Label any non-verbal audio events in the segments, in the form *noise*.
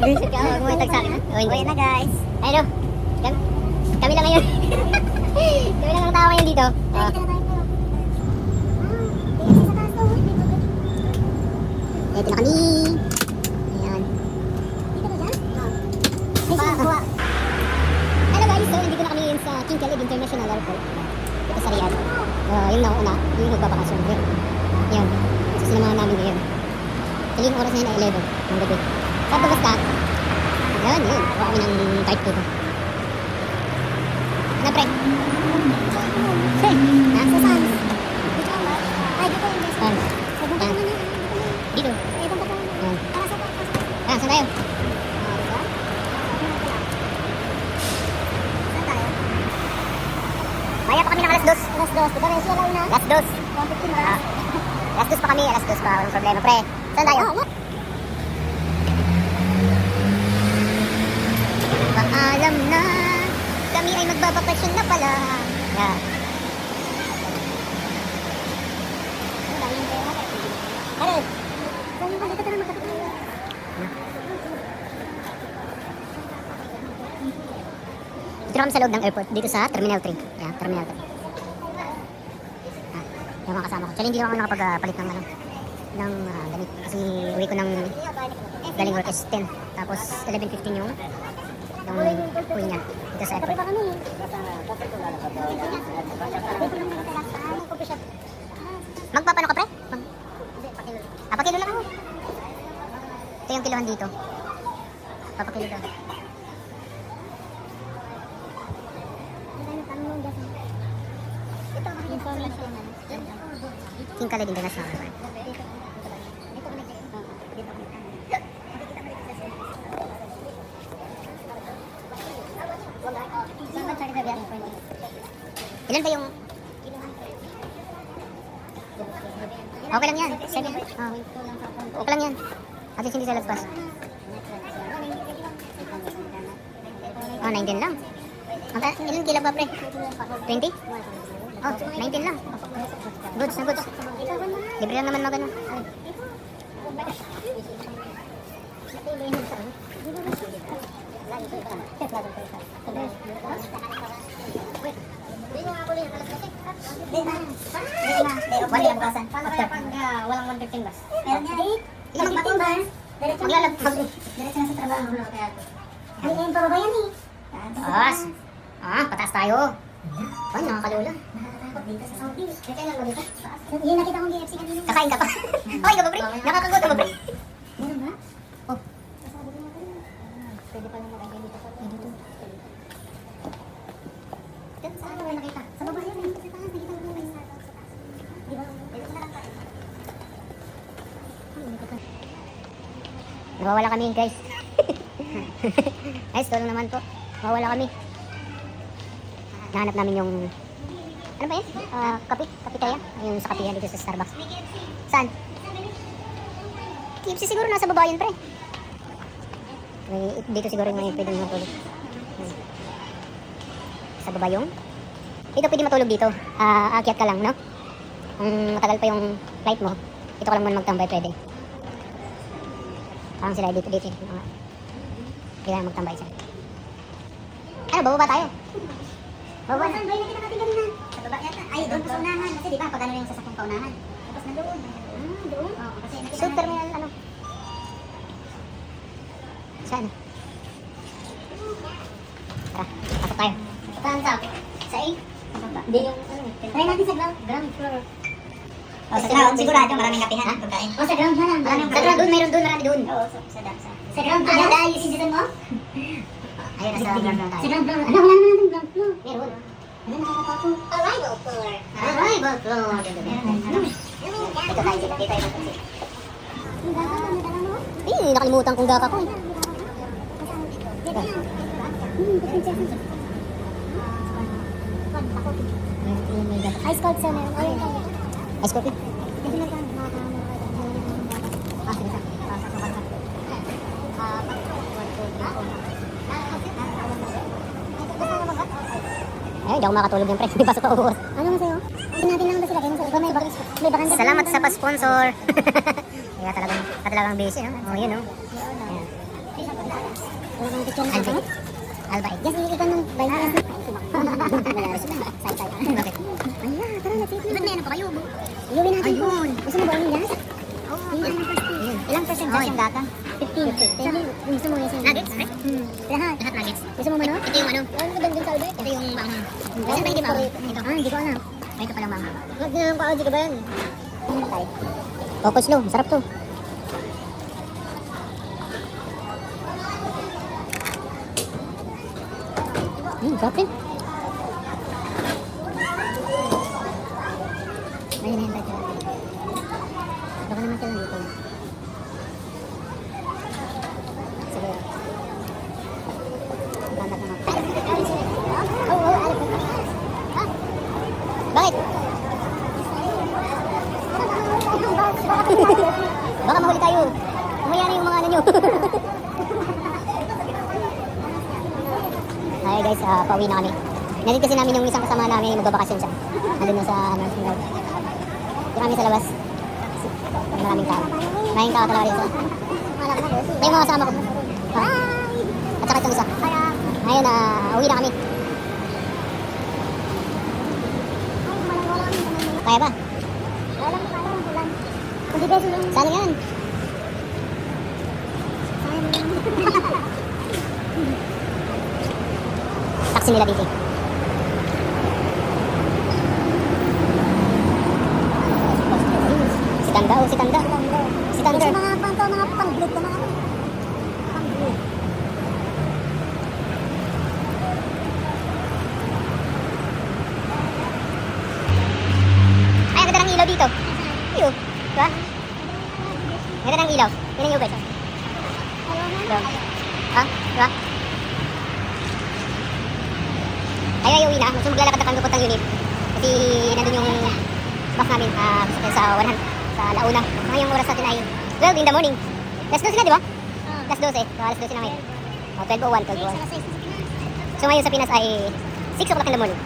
Ka, huwag sa akin. ha? O, hindi. Uwi na guys. Oh. Kami, lang ngayon. *laughs* kami lang ang tao ngayon dito. Oh. Ito na kami. Ayan. Pa- Hello guys, so nandito na kami ngayon sa King Khalid International Airport. Dito sa Riyadh. Uh, yung nauna, yung nagbabakasyon. Yun. Yun. Susunamahan namin ngayon. Yung oras na yun ay 11 ng gabi. Sa basta, yun, yun. Kuha kami ng type dito. Ano pre? Pre, ha? Sa saan? Ay, dito yung guys. Saan? Sa. Dito. Ay, baba naman. Yan. Para sa Ah, saan tayo? Saan tayo? Maya pa kami ng alas dos. Alas dos. Diba, Resyo lang na? Alas dos. 115 Ah, ba? alas dos pa kami, alas dos pa. Walang problema, pre. Saan tayo? Ah, wala. Paalam na, kami ay magbabakasyon na pala. Yeah. Ko, dito ka na. Dito kami sa loob ng airport, dito sa Terminal 3. Yeah, Terminal 3. Ah, yung mga kasama ko. Actually, hindi ako nakapagpalit ng ano, ng ah, damit. Kasi uwi ko ng galing work is 10. Tapos 11.15 yung yung uwi niya sa. Ano, shop. Magpapano ka pre? Mag ah, pakilo lang ako. Ito yung kilohan dito. Papakilo daw. King Khalid International Ilan ba yung... Okay lang yan. Seven. Oh. Okay lang yan. At least hindi sa lagpas. Oh, 19 lang. Ang ilan kilo ba, pre? 20? Oh, 19 lang. Goods na goods. Libre lang naman magano. Wala yung basan. Paano kaya pag ah, walang 115 bus? Meron yan. Ilang bating ba? Diretso na. Maglalagpag. Diretso na sa trabaho. Ay, ayun, pababa yan eh. Taas. Ah, pataas tayo. Ay, nakakalula. Nakakatakot dito sa Saudi. Kaya lang dito. Yung nakita kong kanina. Kakain ka pa. Okay ka ba, pre? Nakakagutom ba, pre? Meron ba? Oh. Pwede pala mag-agay dito. Dito. Dito, saan ka ba nakita? Sa baba yan eh. Sa taas, nakita ko naman sa taas. Di ba? Dito na lang tayo. Nawawala kami, guys. *laughs* Guys, tulong naman po. Nawawala kami. Nahanap namin yung... Ano ba yan? Ah, kape? Kape kaya? Yung sa kapihan dito sa Starbucks. Saan? KFC siguro nasa baba yun, pre. May, dito siguro may pwedeng matulog. Hmm. Sa baba yung? Dito pwede matulog dito. Ah, aakyat ka lang, no? Kung matagal pa yung flight mo, dito ka lang muna magtambay pwede. Parang sila dito dito. Mga, kailangan magtambay sila. Ano, bababa tayo? Bababa na. Saan ba yung natin kanina? Sa baba yata. Ay, doon pa sa unahan. Kasi di ba, pag ano yung sasakyan pa unahan. Tapos na doon. Ah, doon? Oo, kasi nakita natin- terminal, ano? Saan? Tara, pasok tayo. Saan sa? Sa A? Hindi yung, ano, Try natin sa ground floor. Oh, sa ground, sigurado maraming kapihan ang pagkain. Oh, sa ground lang. Maraming Sa ground, doon, mayroon doon, marami doon. Oo, sa, sa, sa, sa ground pa lang. Ano yung sindisan mo? Ayun, nasa ground Sa tayo. ground floor. Ano, wala naman natin ground floor. Meron. Ano, nakakatakot. Arrival floor. Arrival floor. Ano? Dito tayo, dito tayo. Mo? Eh, nakalimutan kong daka ko. eh. Ice cold sir, meron. Ice coffee. Eh, hindi ako makatulog yan, pre. May pasok pa ubukas. Ano mo sa'yo? Natin lang ba sila? Sa iba may bakit? May bakit? Salamat sa pa-sponsor. *laughs* Kaya talagang, talagang busy, no? Oh, yun, no? Ayan. Ako? Albay. Yes, hindi ka nung *laughs* by yes. Say-say. Bakit? Ala, tara, let's eat. Ba't may ano pa kayo? Iuwi natin to. Ayun. Gusto mo ba yung gas? Oo. Yung ano first Ayun. Ilang percent Oh, gas yung data? 15. 15. Sabi, gusto mo yung Nuggets, right? Hmm. Lahat. Lahat nuggets. Gusto mo manok? Ito yung ano? Ano ka doon sa Albert? Ito yung bang... Kasi ba hindi ba? Ito. Ah, hindi ko alam. Ay, ito palang bang. Wag na lang pa ka ba yan? Ano tayo? Focus low. Masarap to. Hmm, sarap din. Ayun na yung tayo. Baka naman sila dito. Siguro. Babat naman. Oo, oo, alam ko. Ah. Bakit? Baka mahuli tayo. Umayari yung mga ano nyo. Ah, pauwi na kami. Nalit kasi namin yung isang kasama namin magbabakasyon siya. Nandun na sa nursing road. Yung kami sa labas. Maraming tao. Maraming tao talaga rin. Ito yung mga kasama ko. Ha? At saka itong isa. Ngayon, ah, uwi na kami. Kaya ba? Ko lang. Beso lang. Sana yan. Taxi nila dito. Si Tanda, oh, si Tanda. Si Tanda. Kasi mga pang mga pang-blade ka mga pang-blade. Ay, ang ganda ng ilaw dito. Iyo. Diba? Ang ganda ng ilaw. Yan ang ubed. Doon. Ha? Diba? Ay, ay, uwi na. Gusto maglalakad na kami papuntang unit. Kasi nandun yung bus namin ah, sa 100, sa Launa. Ngayong oras natin ay 12 in the morning. Last 12 na, di ba? Last 12 eh. So, alas 12 na ngayon. Oh, 12.01, 12.01. So ngayon sa Pinas ay 6 o'clock in the morning.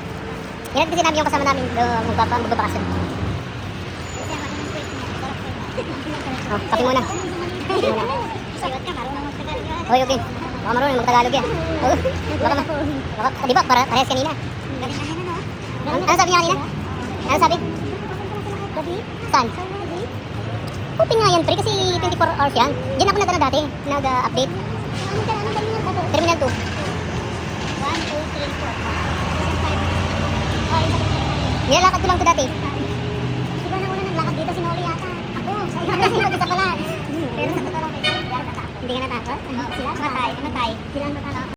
Yan kasi namin yung kasama namin uh, magbaba, magbabakasyon. Oh, kape muna. Kape muna. Hoy, okay. Baka marunong mag-Tagalog yan. Oh, baka, baka, di ba, para, parehas kanina. Ano, ano sabi niya kanina? Ano sabi? Gabi? Saan? Open nga yan, pre, kasi 24 hours yan. Diyan ako nagano dati, nag-update. Ano? Terminal 2. 1, 2, 3, 4. Nilalakad ko lang to dati. Di ba nauna naglakad dito si Noli yata? Ako. Kasi mag-isa pala. Pero sa totoo lang, may Hindi ka natakot? Sila matay. Matay. Sila matay.